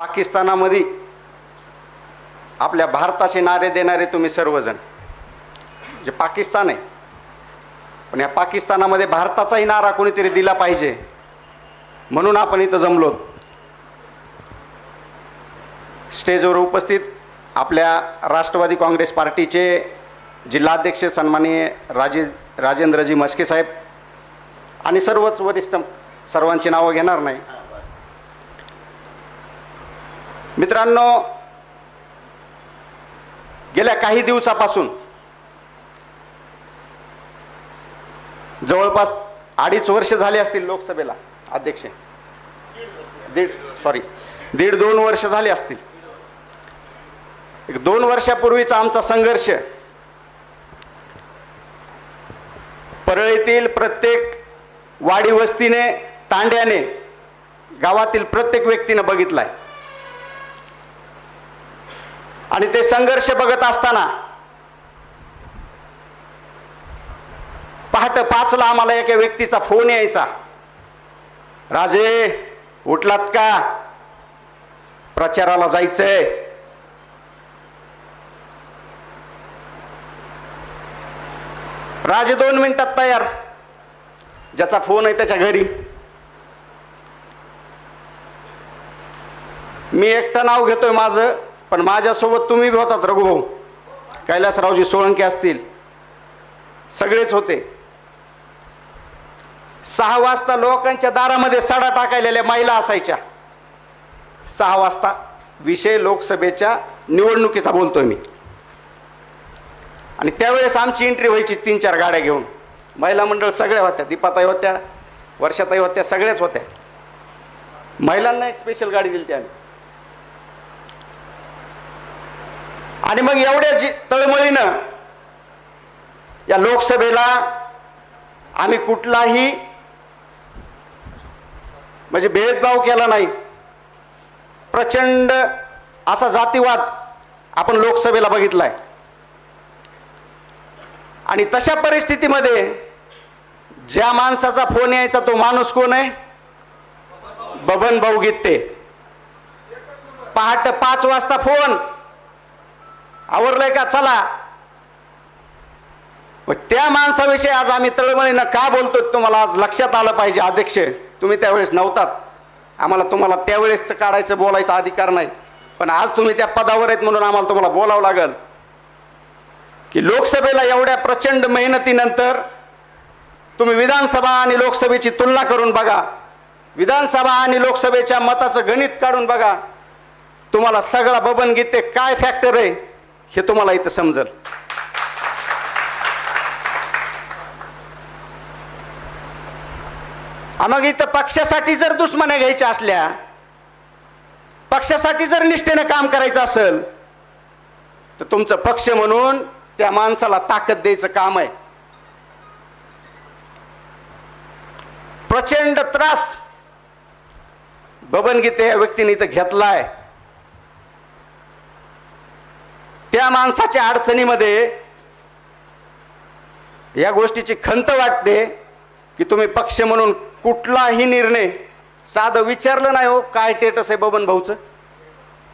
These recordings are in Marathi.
पाकिस्तानामध्ये आपल्या भारताचे नारे देणारे तुम्ही सर्वजण. जे पाकिस्तान आहे पण या पाकिस्तानामध्ये भारताचाही नारा कोणीतरी दिला पाहिजे म्हणून आपण इथं जमलो. स्टेजवर उपस्थित आपल्या राष्ट्रवादी काँग्रेस पार्टीचे जिल्हाध्यक्ष सन्माननीय राजे राजेंद्रजी म्हस्के साहेब आणि सर्वच वरिष्ठ सर्वांची नावं घेणार नाही. मित्रांनो गेल्या काही दिवसापासून जवळपास अडीच वर्ष झाले असतील लोकसभेला अध्यक्ष. दीड सॉरी दीड दोन वर्ष झाले असतील. एक दोन वर्षापूर्वीचा आमचा संघर्ष परळीतील प्रत्येक वाडी वस्तीने तांड्याने गावातील प्रत्येक व्यक्तीनं बघितलाय. आणि ते संघर्ष बघत असताना पहाट पाचला आम्हाला एका व्यक्तीचा फोन यायचा. राजे उठलात का? प्रचाराला जायचंय. राजे दोन मिनिटात तयार. ज्याचा फोन आहे त्याच्या घरी. मी एकटं नाव घेतोय माझं. पण माझ्यासोबत तुम्ही बी होतात रघुभाऊ. कैलासरावजी सोळंके असतील. सगळेच होते. सहा वाजता लोकांच्या दारामध्ये सडा टाकायलेल्या महिला असायच्या. सहा वाजता विषय लोकसभेच्या निवडणुकीचा बोलतोय मी. आणि त्यावेळेस आमची एंट्री व्हायची तीन चार गाड्या घेऊन. महिला मंडळ सगळ्या होत्या दीपाताई होत्या वर्षाताई होत्या सगळ्याच होत्या. महिलांना एक स्पेशल गाडी दिली आम्ही. आणि मग एवढ्या जी तळमळीनं या लोकसभेला आम्ही कुठलाही म्हणजे भेदभाव केला नाही. प्रचंड असा जातीवाद आपण लोकसभेला बघितलाय. आणि तशा परिस्थितीमध्ये ज्या माणसाचा फोन यायचा तो माणूस कोण आहे? बबन भाऊ गीते पहाट पाच वाजता फोन. आवरलंय का? चला. मग त्या माणसाविषयी आज आम्ही तळमळीनं का बोलतो तुम्हाला आज लक्षात आलं पाहिजे अध्यक्ष? तुम्ही त्यावेळेस नव्हतात. आम्हाला तुम्हाला त्यावेळेस काढायचं बोलायचा अधिकार नाही. पण आज तुम्ही त्या पदावर आहेत म्हणून आम्हाला तुम्हाला बोलावं लागल. की लोकसभेला एवढ्या प्रचंड मेहनतीनंतर तुम्ही विधानसभा आणि लोकसभेची तुलना करून बघा. विधानसभा आणि लोकसभेच्या मताचं गणित काढून बघा. तुम्हाला सगळा बबन गीते काय फॅक्टर आहे? हे तुम्हाला इथं समजल. मग इथं पक्षासाठी जर दुश्मन्या घ्यायच्या असल्या पक्षासाठी जर निष्ठेनं काम करायचं असेल तर तुमचं पक्ष म्हणून त्या माणसाला ताकद द्यायचं काम आहे. प्रचंड त्रास बबनगीते या व्यक्तीने इथं घेतलाय. त्या माणसाच्या अडचणीमध्ये या गोष्टीची खंत वाटते की तुम्ही पक्ष म्हणून कुठलाही निर्णय साधं विचारलं नाही हो काय टेटस आहे बबन भाऊचं?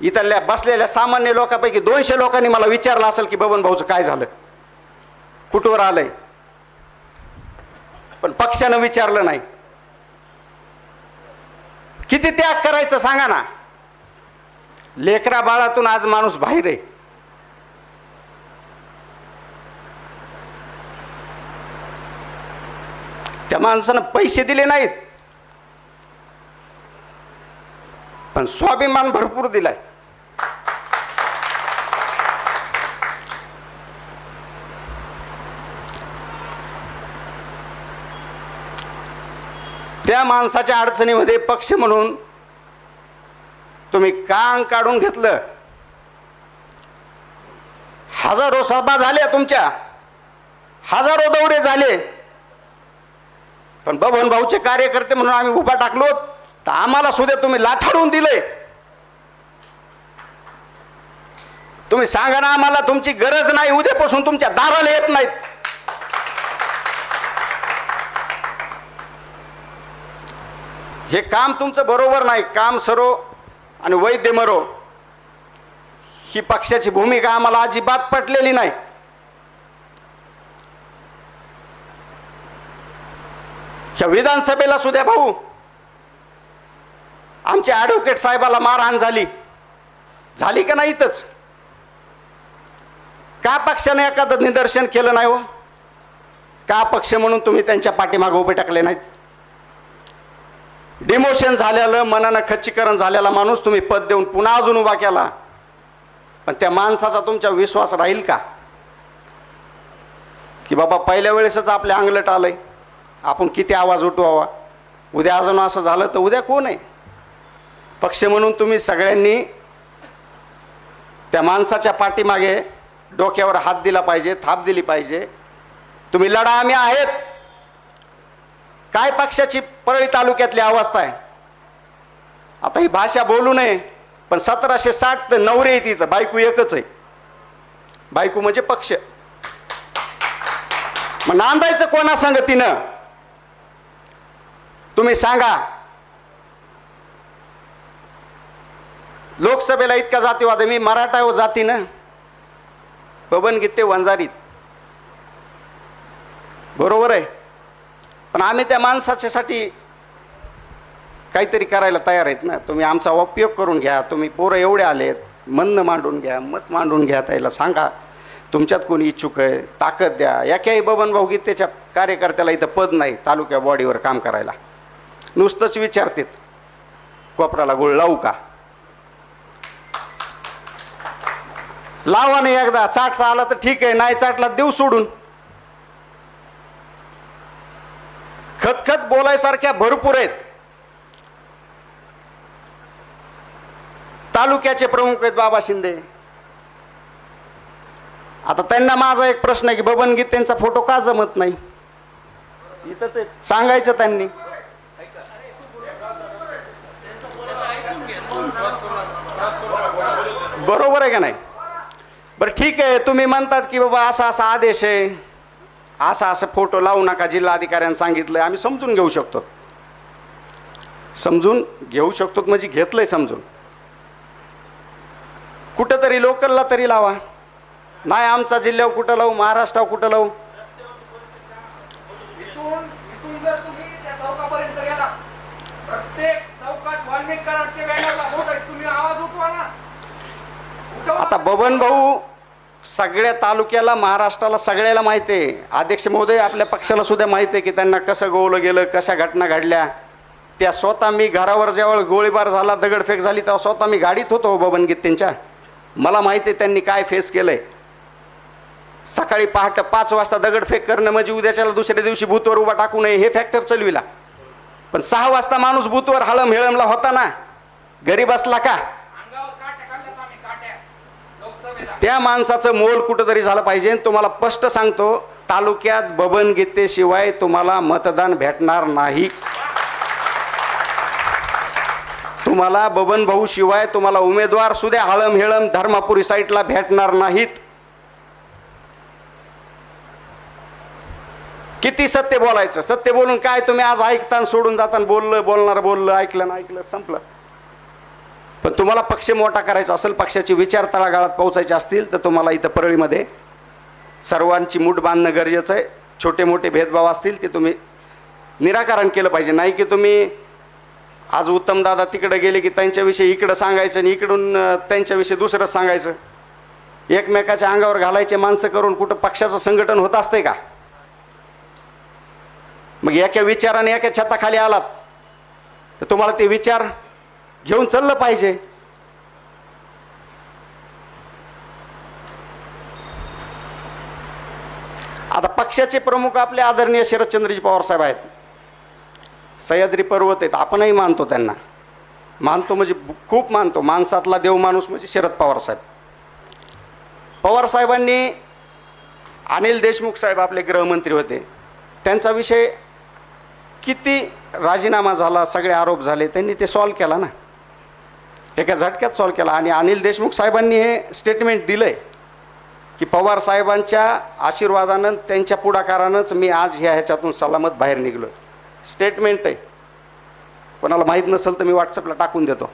इथल्या बसलेल्या सामान्य लोकांपैकी दोनशे लोकांनी मला विचारलं असेल की बबन भाऊचं काय झालं? कुठवर आलंय? पण पक्षानं विचारलं नाही. किती त्याग करायचं सांगा ना? लेकरा बाळातून आज माणूस बाहेर आहे. त्या माणसानं पैसे दिले नाहीत. पण स्वाभिमान भरपूर दिलाय. त्या माणसाच्या अडचणीमध्ये पक्ष म्हणून तुम्ही कान काढून घेतलं? हजारो सभा झाल्या तुमच्या. हजारो दौरे झाले. पण बबन भाऊचे कार्यकर्ते म्हणून आम्ही उभा टाकलो तर आम्हाला सुद्धा तुम्ही लाथाडून दिले तुम्ही सांगा ना आम्हाला तुमची गरज नाही उद्यापासून तुमच्या दाराला येत नाहीत. हे काम तुमचं बरोबर नाही. काम सरो आणि वैद्य मरो. ही पक्षाची भूमिका आम्हाला अजिबात पटलेली नाही. ह्या विधानसभेला सुद्धा भाऊ. आमच्या ॲडव्होकेट साहेबाला मारहाण झाली. झाली का नाही इथंच? का पक्षाने एखादं निदर्शन केलं नाही हो? का पक्ष म्हणून तुम्ही त्यांच्या पाठीमागे उभे टाकले नाहीत? डिमोशन झालेलं मनानं खच्चीकरण झालेला माणूस तुम्ही पद देऊन पुन्हा अजून उभा केला. पण त्या माणसाचा तुमचा विश्वास राहील का? की बाबा पहिल्या वेळेसच आपल्या अंगलट आलंय. आपण किती आवाज उठवावा? उद्या अजून असं झालं तर उद्या कोण आहे? पक्ष म्हणून तुम्ही सगळ्यांनी त्या माणसाच्या पाठीमागे डोक्यावर हात दिला पाहिजे थाप दिली पाहिजे. तुम्ही लढा आम्ही आहेत. काय पक्षाची परळी तालुक्यातली अवस्था आहे? आता ही भाषा बोलू नये पण सतराशे साठ तर नवरे आहे तिथं बायकू एकच आहे. बायकू म्हणजे पक्ष. मग नांदायचं कोणा संगतीनं तुम्ही सांगा. लोकसभेला इतका जातीवाद मी मराठा हो जातीनं. बबन गीते वंजारीत. बरोबर आहे. पण आम्ही त्या माणसाच्यासाठी काहीतरी करायला तयार आहेत ना. तुम्ही आमचा उपयोग करून घ्या. तुम्ही पोरं एवढे आलेत म्हणणं मांडून घ्या मत मांडून घ्या त्याला सांगा. तुमच्यात कोणी इच्छुक आहे ताकद द्या. याक्याही बबन भाऊ गीतेच्या कार्यकर्त्याला इथं पद नाही तालुक्या बॉडीवर काम करायला. नुसतंच विचारतात. कोपराला गुळ लावू का? लावा नाही एकदा. चाटता आला तर ठीक आहे. नाही चाटला देऊ सोडून. खतखत बोलायसारख्या भरपूर आहेत. तालुक्याचे प्रमुख आहेत बाबा शिंदे. आता त्यांना माझा एक प्रश्न आहे की बबन त्यांचा फोटो का जमत नाही? इथंच आहे सांगायचं त्यांनी. बरोबर आहे का नाही? बरं ठीक आहे. तुम्ही म्हणतात की बाबा असा असा आदेश आहे. असा असं फोटो लावू नका जिल्हाधिकाऱ्यांनी सांगितलं आम्ही समजून घेऊ शकतो. समजून घेऊ शकतो म्हणजे घेतलंय समजून. कुठंतरी लोकलला तरी लावा. नाही आमचा जिल्ह्यावर कुठं लावू महाराष्ट्रावर कुठं लावू? प्रत्येक चौकात वाल्मिक कराडचे बॅनरला तुम्ही आवाज उठवा ना. आता बबन भाऊ सगळ्या तालुक्याला महाराष्ट्राला सगळ्याला माहिती आहे. अध्यक्ष महोदय आपल्या पक्षाला सुद्धा माहिती आहे की त्यांना कसं गोवलं गेलं कशा घटना घडल्या. त्या स्वतः मी घरावर जेव्हा गोळीबार झाला दगडफेक झाली तेव्हा स्वतः मी गाडीत होतो बबन गीतेंच्या मला माहिती आहे त्यांनी काय फेस केलंय. सकाळी पहाटे पाच वाजता दगडफेक करणं म्हणजे उद्याच्याला दुसऱ्या दिवशी बूथवर उभा टाकू नये हे फॅक्टर चलविला. पण सहा वाजता माणूस बूथवर हळम हेळमला होता ना? घरी बसला का अंगावर काट्या काढल्यात आम्ही काट्या लोकसभेला त्या माणसाचं मोल कुठंतरी झालं पाहिजे. तुम्हाला स्पष्ट सांगतो तालुक्यात बबन गीतेशिवाय तुम्हाला मतदान भेटणार नाही. तुम्हाला बबन भाऊ शिवाय तुम्हाला उमेदवार सुद्धा हळम हेळम धर्मापुरी साईटला भेटणार नाहीत. किती सत्य बोलायचं? सत्य बोलून काय तुम्ही आज ऐकताना सोडून जाताना बोललं बोलणार बोललं ऐकलं ना ऐकलं संपलं. पण तुम्हाला पक्ष मोठा करायचा असेल पक्षाचे विचार तळागाळात पोहोचायचे असतील तर तुम्हाला इथं परळीमध्ये सर्वांची मूठ बांधणं गरजेचं आहे. छोटे मोठे भेदभाव असतील ते तुम्ही निराकरण केलं पाहिजे. नाही की तुम्ही आज उत्तमदादा तिकडे गेले की त्यांच्याविषयी इकडं सांगायचं आणि इकडून त्यांच्याविषयी दुसरंच सांगायचं. एकमेकाच्या अंगावर घालायचे माणसं करून कुठं पक्षाचं संघटन होत असतंय का? मग एका विचाराने एका छताखाली आलात तर तुम्हाला ते विचार घेऊन चाललं पाहिजे. आता पक्षाचे प्रमुख आपले आदरणीय शरदचंद्रजी पवार साहेब आहेत. सह्याद्री पर्वत आहेत आपणही मानतो त्यांना. मानतो म्हणजे खूप मानतो. माणसातला देव माणूस म्हणजे शरद पवार साहेब. पवार साहेबांनी अनिल देशमुख साहेब आपले गृहमंत्री होते. त्यांचा विषय किती राजीनामा झाला सगळे आरोप झाले त्यांनी ते सॉल्व केला ना. एका झटक्यात सॉल्व्ह केला. आणि अनिल देशमुख साहेबांनी हे स्टेटमेंट दिलं आहे की पवार साहेबांच्या आशीर्वादानं त्यांच्या पुढाकारानंच मी आज ह्या ह्याच्यातून सलामत बाहेर निघलो स्टेटमेंट आहे. कोणाला माहीत नसेल तर मी व्हॉट्सअपला टाकून देतो.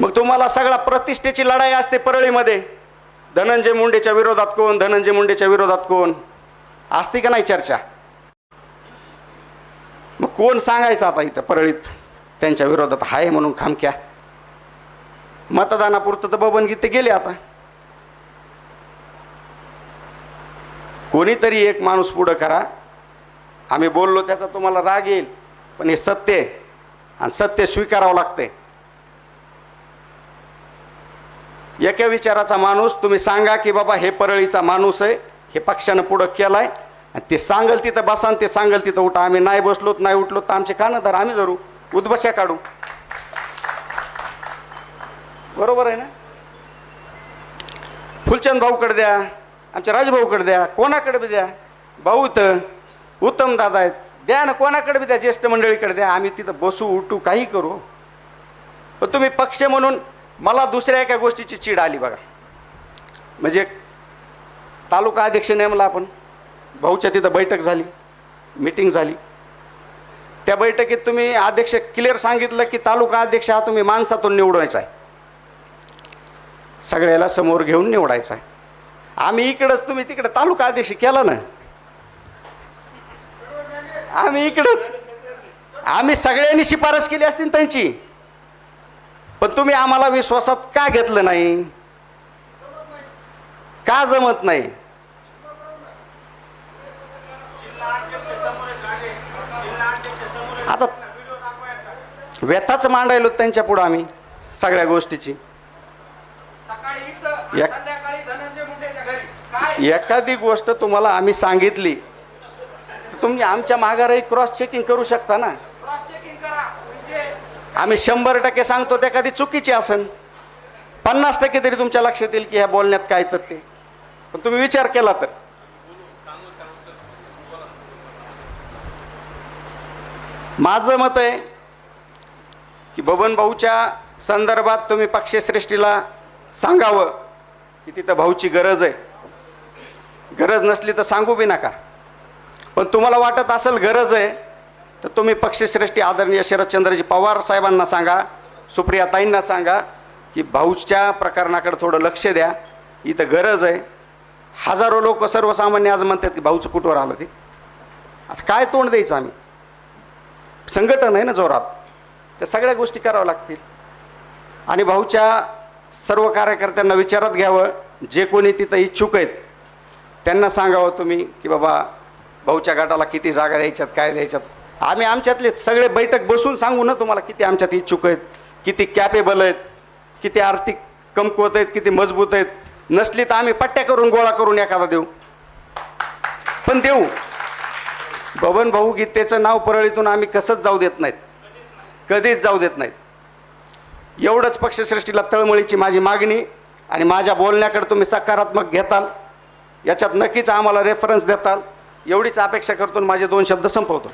मग तुम्हाला सगळा प्रतिष्ठेची लढाई असते परळीमध्ये. धनंजय मुंडेच्या विरोधात कोण? धनंजय मुंडेच्या विरोधात कोण? असते का नाही चर्चा? कोण सांगायचं आता इथं परळीत? त्यांच्या विरोधात आहे म्हणून खामक्या. मतदानापुरतं तर बबन गीते गेले आता. कोणीतरी एक माणूस पुढं करा. आम्ही बोललो त्याचा तुम्हाला राग येईल पण हे सत्य आहे. आणि सत्य स्वीकारावं लागते एका विचाराचा माणूस तुम्ही सांगा की बाबा हे परळीचा माणूस आहे हे पक्षानं पुढं केलाय. आणि ते सांगल तिथं बसा आणि ते सांगल तिथं उठा. आम्ही नाही बसलोत नाही उठलो तर आमचे कानं धर आम्ही धरू. उद्बशा काढू. बरोबर आहे ना? फुलचंद भाऊकडे द्या आमच्या राजभाऊकडे द्या कोणाकडे बी द्या. भाऊ तर उत्तम दादा आहेत. द्या ना कोणाकडे बी द्या ज्येष्ठ मंडळीकडे द्या. आम्ही तिथं बसू उठू काही करू. पण तुम्ही पक्ष म्हणून मला दुसऱ्या एका गोष्टीची चीड आली बघा. म्हणजे तालुका अध्यक्ष नेमला आपण. भाऊच्या तिथं बैठक झाली मीटिंग झाली. त्या बैठकीत तुम्ही अध्यक्ष क्लिअर सांगितलं की तालुका अध्यक्ष हा तुम्ही माणसातून निवडायचा आहे. सगळ्याला समोर घेऊन निवडायचा आहे. आम्ही इकडंच तुम्ही तिकडे तालुका अध्यक्ष केला ना? आम्ही इकडंच. आम्ही सगळ्यांनी शिफारस केली असती ना त्यांची. पण तुम्ही आम्हाला विश्वासात का घेतलं नाही? का जमत नाही आता व्यथाच मांडायलो त्यांच्या पुढं आम्ही सगळ्या गोष्टीची. एखादी गोष्ट तुम्हाला आम्ही सांगितली तुम्ही आमच्या माघारही क्रॉस चेकिंग करू शकता ना. म्हणजे आम्ही शंभर टक्के सांगतो त्या कधी चुकीची असन. पन्नास टक्के तरी तुमच्या लक्षात येईल की ह्या बोलण्यात काय तर ते पण तुम्ही विचार केला तर. माझं मत आहे की बबन भाऊच्या संदर्भात तुम्ही पक्षश्रेष्ठीला सांगावं की तिथं भाऊची गरज आहे. गरज नसली तर सांगू बी नका. पण तुम्हाला वाटत असेल गरज आहे तर तुम्ही पक्षश्रेष्ठी आदरणीय शरदचंद्रजी पवार साहेबांना सांगा सुप्रियाताईंना सांगा की भाऊच्या प्रकरणाकडे थोडं लक्ष द्या. इथं गरज आहे. हजारो लोक सर्वसामान्य आज म्हणतात की भाऊचं कुठवर आलं ते? आता काय तोंड द्यायचं आम्ही? संघटन आहे ना जोरात. त्या सगळ्या गोष्टी कराव्या लागतील. आणि भाऊच्या सर्व कार्यकर्त्यांना विचारात घ्यावं जे कोणी तिथं इच्छुक आहेत त्यांना सांगावं तुम्ही की बाबा भाऊच्या गटाला किती जागा द्यायच्यात काय द्यायच्यात. आम्ही आमच्यातले सगळे बैठक बसून सांगू ना तुम्हाला किती आमच्यात इच्छुक आहेत किती कॅपेबल आहेत किती आर्थिक कमकुवत आहेत किती मजबूत आहेत. नसली तर आम्ही पट्ट्या करून गोळा करून एखादा देऊ. पण देऊ. बबन भाऊ गीतेचं नाव परळीतून आम्ही कसंच जाऊ देत नाहीत. कधीच जाऊ देत नाहीत. एवढंच पक्षश्रेष्ठीला तळमळीची माझी मागणी आणि माझ्या बोलण्याकडे तुम्ही सकारात्मक घेताल. याच्यात नक्कीच आम्हाला रेफरन्स देताल. एवढीच अपेक्षा करतो माझे दोन शब्द संपवतो.